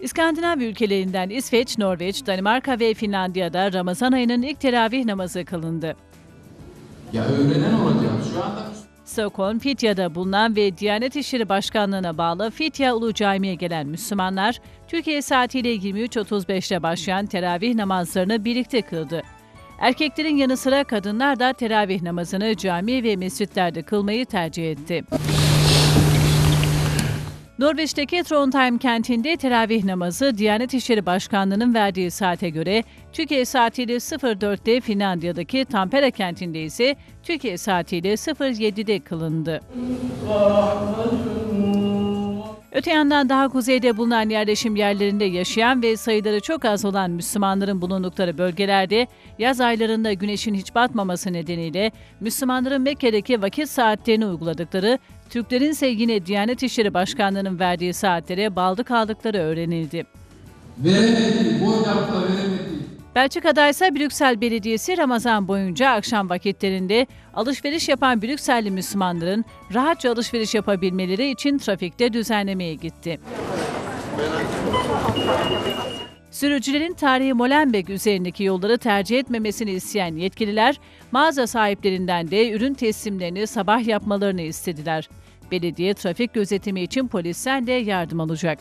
İskandinav ülkelerinden İsveç, Norveç, Danimarka ve Finlandiya'da Ramazan ayının ilk teravih namazı kılındı. Ya öğrenen olacağız. Şu anda Stockholm, Fitya'da bulunan ve Diyanet İşleri Başkanlığı'na bağlı Fitya Ulu Camii'ye gelen Müslümanlar, Türkiye saatiyle 23.35'te başlayan teravih namazlarını birlikte kıldı. Erkeklerin yanı sıra kadınlar da teravih namazını cami ve mescitlerde kılmayı tercih etti. Norveç'teki Trondheim kentinde teravih namazı Diyanet İşleri Başkanlığı'nın verdiği saate göre Türkiye saatiyle 04'te Finlandiya'daki Tampere kentinde ise Türkiye saatiyle 07'de kılındı. Öte yandan daha kuzeyde bulunan yerleşim yerlerinde yaşayan ve sayıları çok az olan Müslümanların bulundukları bölgelerde yaz aylarında güneşin hiç batmaması nedeniyle Müslümanların Mekke'deki vakit saatlerini uyguladıkları, Türklerin ise yine Diyanet İşleri Başkanlığı'nın verdiği saatlere bağlı kaldıkları öğrenildi. veremedi, boydanlıkla veremedi. Belçika'da ise Brüksel Belediyesi Ramazan boyunca akşam vakitlerinde alışveriş yapan Brükselli Müslümanların rahatça alışveriş yapabilmeleri için trafikte düzenlemeye gitti. Sürücülerin tarihi Molenbeek üzerindeki yolları tercih etmemesini isteyen yetkililer, mağaza sahiplerinden de ürün teslimlerini sabah yapmalarını istediler. Belediye trafik gözetimi için polisten de yardım alacak.